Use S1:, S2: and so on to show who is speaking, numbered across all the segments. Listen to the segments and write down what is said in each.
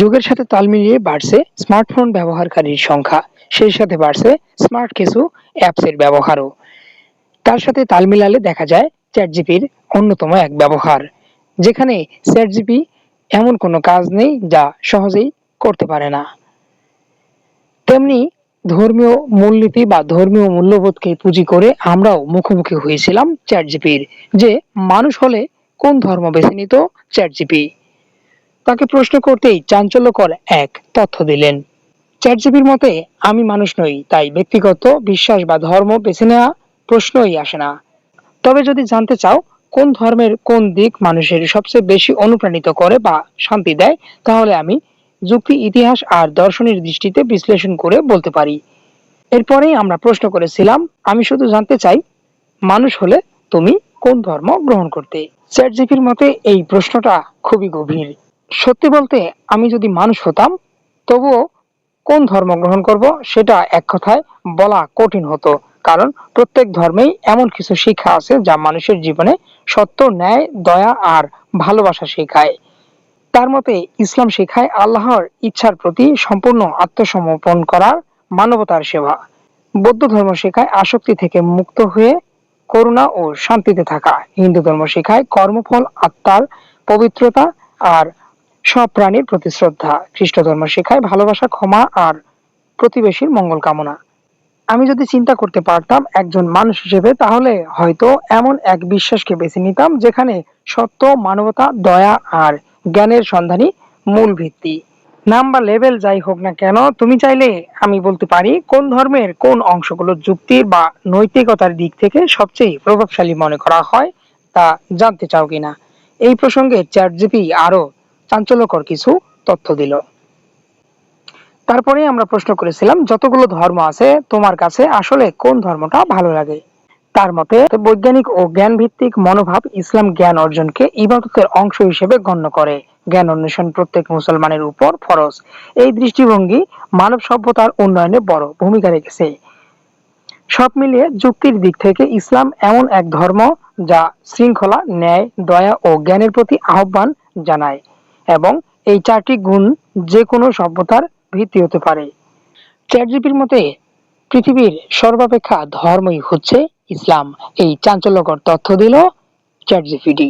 S1: যুগের সাথে তাল মিলিয়ে বাড়ছে স্মার্টফোন ব্যবহারকারীর সংখ্যা। সেই সাথে বাড়ছে স্মার্ট কিছু অ্যাপসের ব্যবহারও। তার সাথে তাল মিলালে দেখা যায় চ্যাট জিপির অন্যতম এক ব্যবহার, যেখানে চ্যাট জিপি এমন কোনো কাজ নেই যা সহজেই করতে পারে না। তেমনি ধর্মীয় মূলনীতি বা ধর্মীয় মূল্যবোধকে পুঁজি করে আমরাও মুখোমুখি হয়েছিলাম চ্যাট জিপির যে মানুষ হলে কোন ধর্ম বেছে নিত চ্যাট জিপি তাকে প্রশ্ন করতেই চাঞ্চল্যকর এক তথ্য দিলেন। চ্যাট জিপির মতে, আমি মানুষ নই, তাই ব্যক্তিগত বিশ্বাস বা ধর্ম বেছে নেওয়া প্রশ্নই আসে না। তবে যদি জানতে চাও, কোন ধর্মের কোন দিক মানুষের সবচেয়ে বেশি অনুপ্রাণিত করে বা শান্তি দেয়, তাহলে আমি যুক্তি, ইতিহাস আর দর্শনের দৃষ্টিতে বিশ্লেষণ করে বলতে পারি। এরপরেই আমরা প্রশ্ন করেছিলাম, আমি শুধু জানতে চাই, মানুষ হলে তুমি কোন ধর্ম গ্রহণ করতে? চ্যাট জিপির মতে, এই প্রশ্নটা খুবই গভীর। সত্যি বলতে আমি যদি মানুষ হতাম, তবুও কোন ধর্ম গ্রহণ করব সেটা এক কথায় বলা কঠিন হতো। কারণ প্রত্যেক ধর্মেই এমন কিছু শিক্ষা আছে যা মানুষের জীবনে সত্য, ন্যায়, দয়া আর ভালোবাসা শেখায়। তার মতে ইসলাম শেখায় আল্লাহর ইচ্ছার প্রতি সম্পূর্ণ আত্মসমর্পণ করার মানবতার সেবা। বৌদ্ধ ধর্ম শেখায় আসক্তি থেকে মুক্ত হয়ে করুণা ও শান্তিতে থাকা। হিন্দু ধর্ম শেখায় কর্মফল, আত্মার পবিত্রতা আর সব প্রাণীর প্রতি শ্রদ্ধা। খ্রিস্ট ধর্ম শেখায় ভালোবাসা, ক্ষমা আর প্রতিবেশীর মঙ্গল কামনা। আমি যদি চিন্তা করতে পারতাম একজন মানুষ হিসেবে, তাহলে হয়তো এমন এক বিশ্বাসকে বেছে নিতাম যেখানে সত্য, মানবতা, দয়া আর জ্ঞানের সন্ধানই মূল ভিত্তি। নাম বা লেভেল যাই হোক না কেন, তুমি চাইলে আমি বলতে পারি কোন ধর্মের কোন অংশগুলো যুক্তির বা নৈতিকতার দিক থেকে সবচেয়ে প্রভাবশালী মনে করা হয় তা জানতে চাও কিনা। এই প্রসঙ্গে চ্যাট জিপি আরও চাঞ্চল্যকর কিছু তথ্য দিল। তারপরে আমরা প্রশ্ন করেছিলাম, যতগুলো ধর্ম আছে, তোমার কাছে আসলে কোন ধর্মটা ভালো লাগে? তার মতে, বৈজ্ঞানিক ও জ্ঞান ভিত্তিক মনোভাব ইসলাম জ্ঞান অর্জনকে ইবাদতের অংশ হিসেবে গণ্য করে। জ্ঞান অন্বেষণ প্রত্যেক মুসলমানের উপর ফরজ। এই দৃষ্টিভঙ্গি মানব সভ্যতার উন্নয়নে বড় ভূমিকা রেখেছে। সব মিলিয়ে যুক্তির দিক থেকে ইসলাম এমন এক ধর্ম যা শৃঙ্খলা, ন্যায়, দয়া ও জ্ঞানের প্রতি আহ্বান জানায়। এবং এই চারটি গুণ যে কোনো সভ্যতার ভিত্তি হতে পারে। চ্যাটজিপির মতে, পৃথিবীর সর্বাপেক্ষা ধর্মই হচ্ছে ইসলাম। এই চাঞ্চল্যকর তথ্য দিল চ্যাটজিপিডি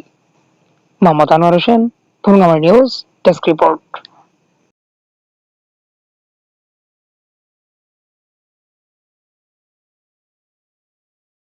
S1: মোহাম্মদ আনোয়ার হোসেন ভুঙ্গামার নিউজ, ডেস্ক রিপোর্ট।